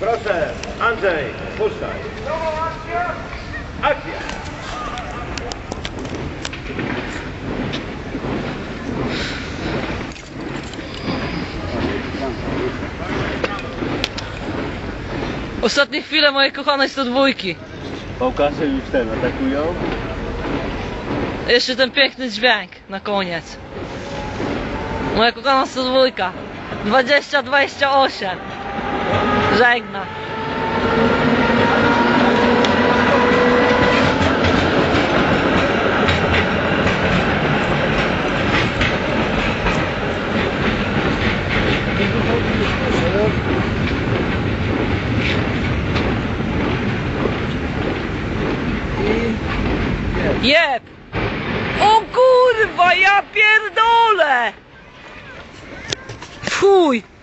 Proszę, Andrzej, puszczaj. Akcja! Ostatnie chwile mojej kochanej 102. Pokażę już ten, atakują. Jeszcze ten piękny dźwięk na koniec. Moja kochana 102. 20-28. Żegna. Jeb! O kurwa, ja pierdolę! Fuj!